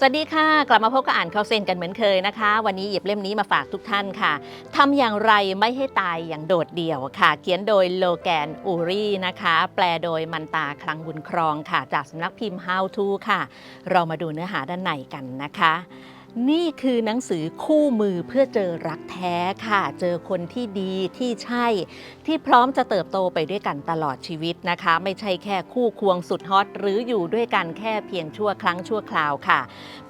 สวัสดีค่ะ กลับมาพบกับอ่านข่าวเซนกันเหมือนเคยนะคะ วันนี้หยิบเล่มนี้มาฝากทุกท่านค่ะทำอย่างไรไม่ให้ตายอย่างโดดเดี่ยวค่ะ เขียนโดยโลแกนอูรีนะคะ แปลโดยมันตาคลังบุญครองค่ะ จากสำนักพิมพ์ How to ค่ะ เรามาดูเนื้อหาด้านในกันนะคะ นี่คือหนังสือคู่มือเพื่อเจอรักแท้ค่ะ เจอคนที่ดีที่ใช่ ที่พร้อมจะเติบโตไปด้วยกันตลอดชีวิตนะคะ ไม่ใช่แค่คู่ควงสุดฮอต หรืออยู่ด้วยกันแค่เพียงชั่วครั้งชั่วคราวค่ะ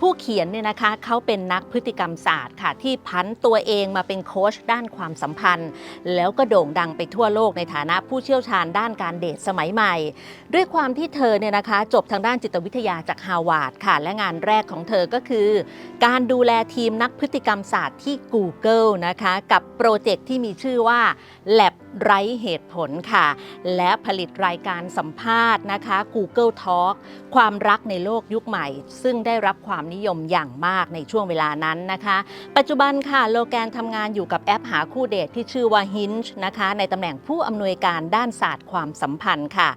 ผู้เขียนเนี่ยนะคะเขาเป็นนักพฤติกรรมศาสตร์ค่ะ ที่พันตัวเองมาเป็นโค้ชด้านความสัมพันธ์ แล้วก็โด่งดังไปทั่วโลกในฐานะผู้เชี่ยวชาญด้านการเดทสมัยใหม่ ด้วยความที่เธอเนี่ยนะคะ จบทางด้านจิตวิทยาจากฮาวาดค่ะ และงานแรกของเธอก็คือการดูแลทีมนักพฤติกรรมศาสตร์ที่ Google นะคะ กับโปรเจกต์ที่มีชื่อว่า Lab ไร้เหตุผลค่ะ และผลิตรายการสัมภาษณ์นะคะ Google Talk ความรักในโลกยุคใหม่ ซึ่งได้รับความนิยมอย่างมากในช่วงเวลานั้นนะคะ ปัจจุบันค่ะโลแกนทำงานอยู่กับแอปหาคู่เดทที่ชื่อว่า Hinge นะคะ ในตำแหน่งผู้อำนวยการด้านศาสตร์ความสัมพันธ์ค่ะ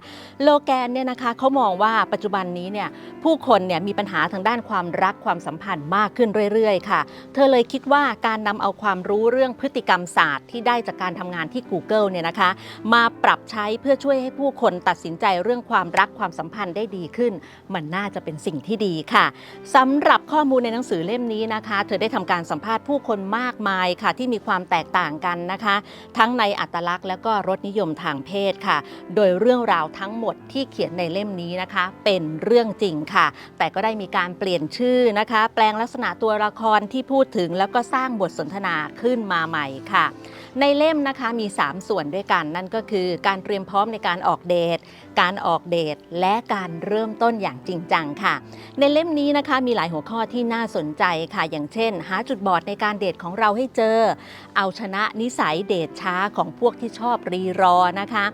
โลแกนเนี่ยนะคะเขามองว่าปัจจุบันนี้เนี่ยผู้คนเนี่ยมีปัญหาทางด้านความรักความสัมพันธ์มากขึ้นนเรื่อยๆ ค่ะ เธอเลยคิดว่าการนำเอาความรู้เรื่องพฤติกรรมศาสตร์ที่ได้จากการทำงานที่ Google เนี่ยนะคะ มาปรับใช้เพื่อช่วยให้ผู้คนตัดสินใจเรื่องความรักความสัมพันธ์ได้ดีขึ้น มันน่าจะเป็นสิ่งที่ดีค่ะสำหรับข้อมูลในหนังสือเล่มนี้นะคะ เธอได้ทำการสัมภาษณ์ผู้คนมากมายค่ะที่มีความแตกต่างกันนะคะ ทั้งในอัตลักษณ์และก็รสนิยมทางเพศค่ะ โดยเรื่องราวทั้งหมดที่เขียนในเล่มนี้นะคะ เป็นเรื่องจริงค่ะ แต่ก็ได้มีการเปลี่ยนชื่อนะคะ แปลงลักษณะตัวละครที่พูดถึงแล้วก็สร้างบทสนทนาขึ้นมาใหม่ค่ะในเล่มนะคะมี 3 ส่วนด้วยกัน นั่นก็คือการเตรียมพร้อมในการออกเดท การออกเดท และการเริ่มต้นอย่างจริงจังค่ะ ในเล่มนี้นะคะมีหลายหัวข้อที่น่าสนใจค่ะ อย่างเช่น หาจุดบอดในการเดทของเราให้เจอ เอาชนะนิสัยเดทช้าของพวกที่ชอบรีรอนะคะ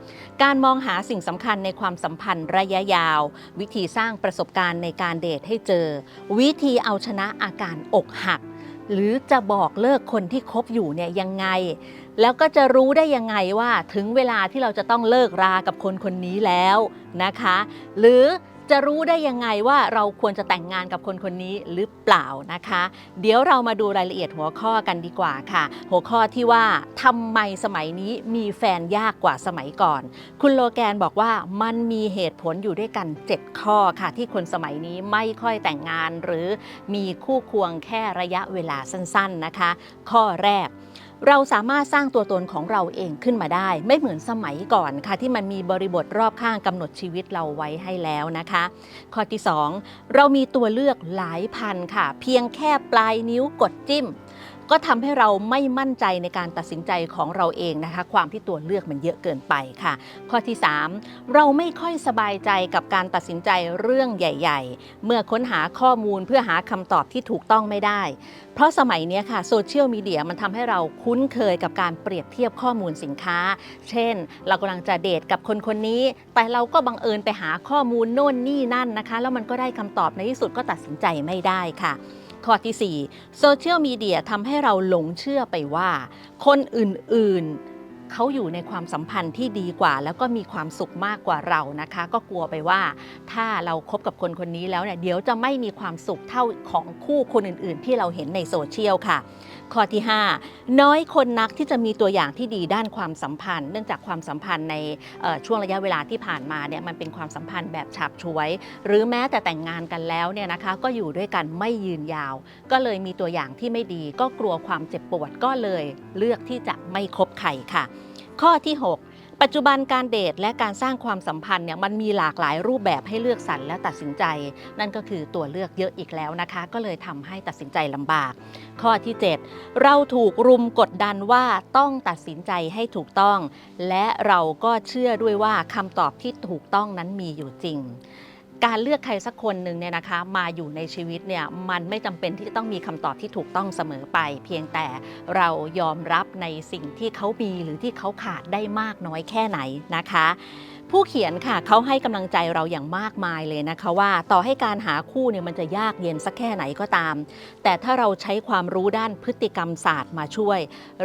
การมองหาสิ่งสำคัญในความสัมพันธ์ระยะยาว วิธีสร้างประสบการณ์ในการเดทให้เจอ วิธีเอาชนะอาการอกหัก หรือจะบอกเลิกคนที่คบอยู่เนี่ยยังไง แล้วก็จะรู้ได้ยังไงว่าถึงเวลาที่เราจะต้องเลิกรากับคนคนนี้แล้วนะคะ หรือจะรู้ได้ยังไงว่าเราควรจะแต่งงานกับคนคนนี้หรือเปล่านะคะ เดี๋ยวเรามาดูรายละเอียดหัวข้อกันดีกว่าค่ะ หัวข้อที่ว่าทำไมสมัยนี้มีแฟนยากกว่าสมัยก่อน คุณโลแกนบอกว่ามันมีเหตุผลอยู่ด้วยกัน 7 ข้อค่ะ ที่คนสมัยนี้ไม่ค่อยแต่งงานหรือมีคู่ควงแค่ระยะเวลาสั้น ๆนะคะ ข้อแรก เราสามารถสร้างตัวตนของเราเองขึ้นมาได้ ไม่เหมือนสมัยก่อนค่ะ ที่มันมีบริบทรอบข้างกำหนดชีวิตเราไว้ให้แล้วนะคะ ข้อที่ 2 เรามีตัวเลือกหลายพันค่ะ เพียงแค่ปลายนิ้วกดจิ้ม ก็ทำให้เราไม่มั่นใจในการตัดสินใจของเราเองนะคะ ความที่ตัวเลือกมันเยอะเกินไปค่ะ ข้อที่ 3 เราไม่ค่อยสบายใจกับการตัดสินใจเรื่องใหญ่ ๆ เมื่อค้นหาข้อมูลเพื่อหาคำตอบที่ถูกต้องไม่ได้ เพราะสมัยนี้ค่ะโซเชียลมีเดียมันทำให้เราคุ้นเคยกับการเปรียบเทียบข้อมูลสินค้า เช่น เรากำลังจะเดทกับคนคนนี้ แต่เราก็บังเอิญไปหาข้อมูลโน่นนี่นั่นนะคะ แล้วมันก็ได้คำตอบในที่สุดก็ตัดสินใจไม่ได้ค่ะ ข้อที่ 4 โซเชียลมีเดียทำให้เราหลงเชื่อไปว่า คนอื่นๆ เขาอยู่ในความสัมพันธ์ที่ดีกว่า แล้วก็มีความสุขมากกว่าเรานะคะ ก็กลัวไปว่า ถ้าเราคบกับคนคนนี้แล้วเนี่ยเดี๋ยวจะไม่มีความสุขเท่าของคู่คนอื่นๆ ที่เราเห็นในโซเชียลค่ะ ข้อที่ 5 น้อยคนนักที่จะมีตัวอย่างที่ดีด้านความสัมพันธ์ เนื่องจากความสัมพันธ์ในช่วงระยะเวลาที่ผ่านมาเนี่ยมันเป็นความสัมพันธ์แบบฉาบฉวย หรือแม้แต่แต่งงานกันแล้วเนี่ยนะคะก็อยู่ด้วยกันไม่ยืนยาว ก็เลยมีตัวอย่างที่ไม่ดี ก็กลัวความเจ็บปวดก็เลยเลือกที่จะไม่คบใครค่ะ ข้อที่ 6 ปัจจุบันการเดทและการสร้างความสัมพันธ์เนี่ยมันมีหลากหลายรูปแบบให้เลือกสรรและตัดสินใจ นั่นก็คือตัวเลือกเยอะอีกแล้วนะคะ ก็เลยทำให้ตัดสินใจลำบาก ข้อที่ 7 เราถูกรุมกดดันว่าต้องตัดสินใจให้ถูกต้อง และเราก็เชื่อด้วยว่าคำตอบที่ถูกต้องนั้นมีอยู่จริง การเลือกใครสักคนหนึ่งเนี่ยนะคะมาอยู่ในชีวิตเนี่ยมันไม่จำเป็นที่จะต้องมีคำตอบที่ถูกต้องเสมอไป เพียงแต่เรายอมรับในสิ่งที่เขามีหรือที่เขาขาดได้มากน้อยแค่ไหนนะคะ ผู้เขียนค่ะเขาให้กำลังใจเราอย่างมากมายเลยนะคะว่า ต่อให้การหาคู่เนี่ยมันจะยากเย็นสักแค่ไหนก็ตาม แต่ถ้าเราใช้ความรู้ด้านพฤติกรรมศาสตร์มาช่วย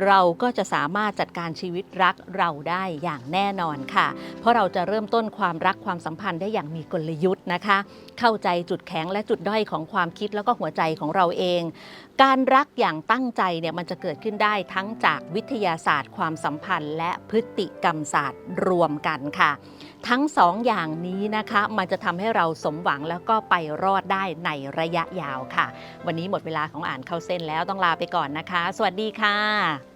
เราก็จะสามารถจัดการชีวิตรักเราได้อย่างแน่นอนค่ะ เพราะเราจะเริ่มต้นความรักความสัมพันธ์ได้อย่างมีกลยุทธ์นะคะ เข้าใจจุดแข็งและจุดด้อยของความคิดแล้วก็หัวใจของเราเอง การรักอย่างตั้งใจเนี่ยมันจะเกิดขึ้นได้ทั้งจากวิทยาศาสตร์ ความสัมพันธ์และพฤติกรรมศาสตร์รวมกันค่ะ ทั้งสองอย่างนี้นะคะ มันจะทำให้เราสมหวังแล้วก็ไปรอดได้ในระยะยาวค่ะ วันนี้หมดเวลาของอ่านเข้าเส้นแล้วต้องลาไปก่อนนะคะ สวัสดีค่ะ